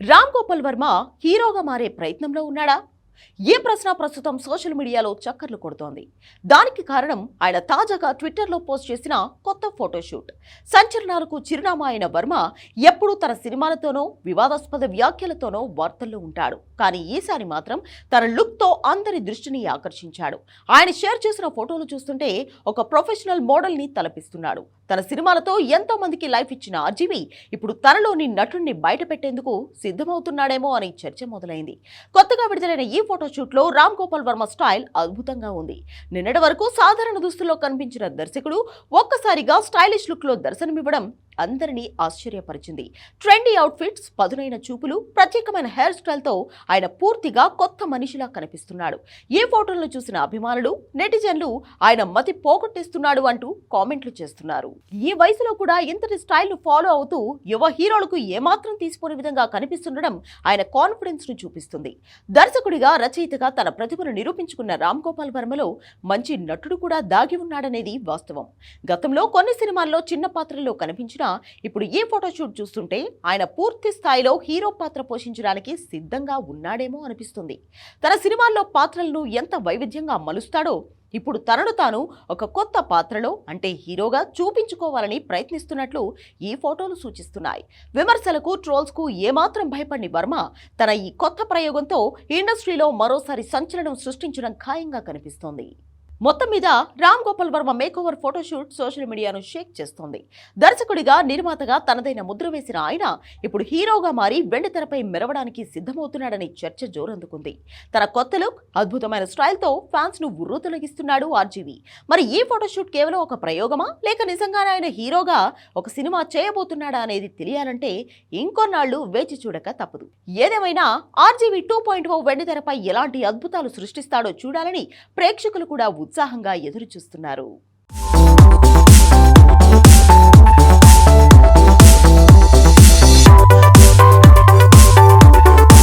రామ్ గోపాల్ వర్మ హీరోగా మారే ప్రయత్నంలో ఉన్నాడా? ఈ ప్రశ్న ప్రస్తుతం సోషల్ మీడియాలో చక్కర్లు కొడుతోంది. దానికి కారణం ఆయన తాజాగా ట్విట్టర్లో పోస్ట్ చేసిన కొత్త ఫోటోషూట్. సంచలనాలకు చిరునామా అయిన వర్మ ఎప్పుడూ తన సినిమాలతోనో వివాదాస్పద వ్యాఖ్యలతోనో వార్తల్లో ఉంటాడు. కానీ ఈసారి మాత్రం తన లుక్తో అందరి దృష్టిని ఆకర్షించాడు. ఆయన షేర్ చేసిన ఫోటోలు చూస్తుంటే ఒక ప్రొఫెషనల్ మోడల్ని తలపిస్తున్నాడు. తన సినిమాలతో ఎంతో మందికి లైఫ్ ఇచ్చిన ఆర్జీవి ఇప్పుడు తనలోని నటుణ్ణి బయటపెట్టేందుకు సిద్ధమవుతున్నాడేమో అని చర్చ మొదలైంది. కొత్తగా విడుదలైన ఈ ఫోటోషూట్లో రామ్ గోపాల్ వర్మ స్టైల్ అద్భుతంగా ఉంది. నిన్నటి వరకు సాధారణ దుస్తుల్లో కనిపించిన దర్శకుడు ఒక్కసారిగా స్టైలిష్ లుక్లో దర్శనమివ్వడం అందరినీ ఆశ్చర్యపరిచింది. ట్రెండీ అవుట్ఫిట్స్ పదునైన చూపులు ప్రత్యేకమైన హెయిర్ స్టైల్తో ఆయన పూర్తిగా కొత్త మనిషిలా కనిపిస్తున్నాడు. ఈ ఫోటోలను చూసిన అభిమానులు నెటిజన్లు ఆయన మతి పోగొట్టేస్తున్నాడు అంటూ కామెంట్లు చేస్తున్నారు. ఈ వయసులో కూడా ఇంతటి స్టైల్ను ఫాలో అవుతూ యువ హీరోలకు ఏమాత్రం తీసుకునే విధంగా కనిపిస్తుండడం ఆయన కాన్ఫిడెన్స్ను చూపిస్తుంది. దర్శకుడిగా రచయితగా తన ప్రతిభను నిరూపించుకున్న రామ్ గోపాల్ వర్మలో మంచి నటుడు కూడా దాగి ఉన్నాడనేది వాస్తవం. గతంలో కొన్ని సినిమాల్లో చిన్న పాత్రల్లో కనిపించిన ఇప్పుడు ఈ ఫోటోషూట్ చూస్తుంటే ఆయన పూర్తి స్థాయిలో హీరో పాత్ర పోషించడానికి సిద్ధంగా ఉన్నాడేమో అనిపిస్తుంది. తన సినిమాల్లో పాత్రలను ఎంత వైవిధ్యంగా మలుస్తాడో ఇప్పుడు తనను తాను ఒక కొత్త పాత్రలో అంటే హీరోగా చూపించుకోవాలని ప్రయత్నిస్తున్నట్లు ఈ ఫోటోలు సూచిస్తున్నాయి. విమర్శలకు ట్రోల్స్కు ఏమాత్రం భయపడిన వర్మ తన ఈ కొత్త ప్రయోగంతో ఇండస్ట్రీలో మరోసారి సంచలనం సృష్టించడం ఖాయంగా కనిపిస్తోంది. మొత్తం మీద Ram Gopal Varma makeover photoshoot social మీడియాను షేక్ చేస్తోంది. దర్శకుడిగా నిర్మాతగా తనదైన ముద్ర వేసిన ఆయన ఇప్పుడు హీరోగా మారి వెండి తెరపై మెరవడానికి సిద్ధమవుతున్నాడని చర్చ జోరందుకుంది. తన కొత్త లుక్ అద్భుతమైన స్టైల్తో ఫ్యాన్స్ను ఉర్రు తొలగిస్తున్నాడు ఆర్జీవి. మరి ఈ ఫోటోషూట్ కేవలం ఒక ప్రయోగమా? లేక నిజంగానే ఆయన హీరోగా ఒక సినిమా చేయబోతున్నాడా అనేది తెలియాలంటే ఇంకొన్నాళ్ళు వేచి చూడక తప్పదు. ఏదేమైనా ఆర్జీవి టూ పాయింట్ ఓ వెండి తెరపై ఎలాంటి అద్భుతాలు సృష్టిస్తాడో చూడాలని ప్రేక్షకులు కూడా ఉత్సాహంగా ఎదురు చూస్తున్నారు